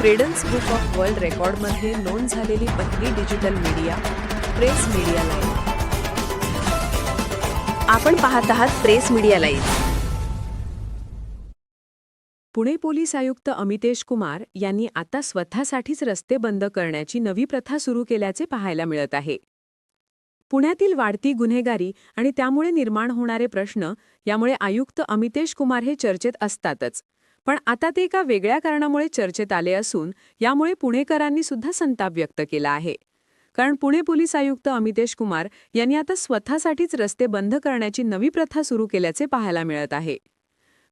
Credence book of world रेकॉर्डमध्ये नोंद झालेली पहिली digital media press media live आपण पाहत आहात press media live Pune police आयुक्त अमितेश कुमार यांनी आता स्वतःसाठीच रस्ते बंद करण्याची नवी प्रथा सुरू केल्याचे पाहायला मिळत आहे. पुण्यातील वाढती गुन्हेगारी आणि त्यामुळे निर्माण होणारे प्रश्न यामुळे आयुक्त अमितेश कुमार हे चर्चेत असतातच. पण आता ते एका वेगळ्या कारणामुळे चर्चेत आले असून यामुळे पुणेकरांनी सुद्धा संताप व्यक्त केला आहे. कारण पुणे पोलीस आयुक्त अमितेश कुमार यांनी आता स्वतःसाठीच रस्ते बंद करण्याची नवी प्रथा सुरू केल्याचे पाहायला मिळत आहे.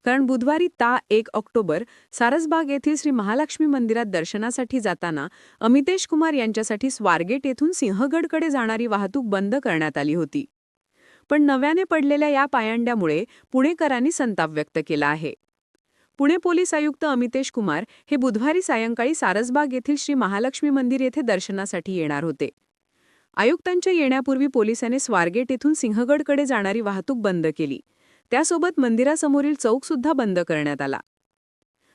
कारण बुधवारी ता एक ऑक्टोबर सारसबाग येथील श्री महालक्ष्मी मंदिरात दर्शनासाठी जाताना अमितेश कुमार यांच्यासाठी स्वारगेट येथून सिंहगडकडे जाणारी वाहतूक बंद करण्यात आली होती. पण नव्याने पडलेल्या या पायंड्यामुळे पुणेकरांनी संताप व्यक्त केला आहे. पुणे पोलीस आयुक्त अमितेश कुमार हे बुधवारी सायंकाळी सारसबाग येथील श्री महालक्ष्मी मंदिर येथे दर्शनासाठी येणार होते. आयुक्तांच्या येण्यापूर्वी पोलिसांनी स्वारगेट येथून सिंहगडकडे जाणारी वाहतूक बंद केली. त्यासोबत मंदिरासमोरील चौकसुद्धा बंद करण्यात आला.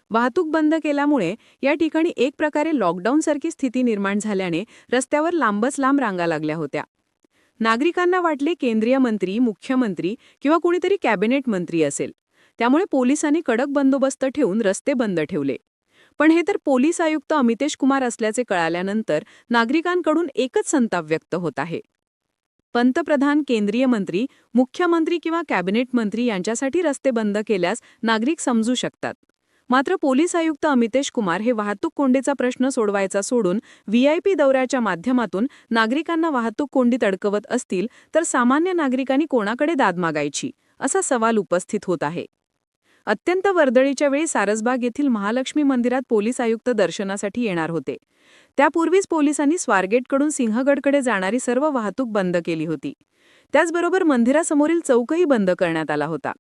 वाहतूक बंद केल्यामुळे या ठिकाणी एक प्रकारे लॉकडाऊनसारखी स्थिती निर्माण झाल्याने रस्त्यावर लांबच लांब रांगा लागल्या होत्या. नागरिकांना वाटले केंद्रीय मंत्री मुख्यमंत्री किंवा कुणीतरी कॅबिनेट मंत्री असेल. त्यामुळे पोलिसांनी कडक बंदोबस्त ठेवून रस्ते बंद ठेवले. पण हे तर पोलीस आयुक्त अमितेश कुमार असल्याचे कळाल्यानंतर नागरिकांकडून एकच संताप व्यक्त होत आहे. पंतप्रधान केंद्रीय मंत्री मुख्यमंत्री किंवा कॅबिनेट मंत्री यांच्यासाठी रस्ते बंद केल्यास नागरिक समजू शकतात. मात्र पोलीस आयुक्त अमितेश कुमार हे वाहतूक कोंडीचा प्रश्न सोडवायचा सोडून व्हीआयपी दौऱ्याच्या माध्यमातून नागरिकांना वाहतूक कोंडीत अडकवत असतील तर सामान्य नागरिकांनी कोणाकडे दाद मागायची? असा सवाल उपस्थित होत आहे. अत्यंत वर्दळीच्या वेळी सारसबाग येथील महालक्ष्मी मंदिरात पोलीस आयुक्त दर्शनासाठी येणार होते. त्यापूर्वीच पोलिसांनी स्वारगेटकडून सिंहगडकडे जाणारी सर्व वाहतूक बंद केली होती. त्याचबरोबर मंदिरासमोरील चौकही बंद करण्यात आला होता.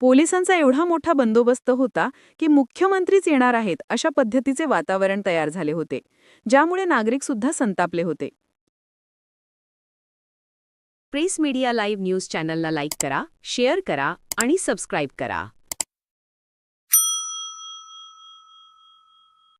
पोलिसांचा एवढा मोठा बंदोबस्त होता की मुख्यमंत्रीच येणार आहेत अशा पद्धतीचे वातावरण तयार झाले होते ज्यामुळे नागरिक सुद्धा संतापले होते. प्रेस मीडिया लाईव्ह न्यूज चॅनलला लाईक करा शेअर करा आणि सबस्क्राईब करा.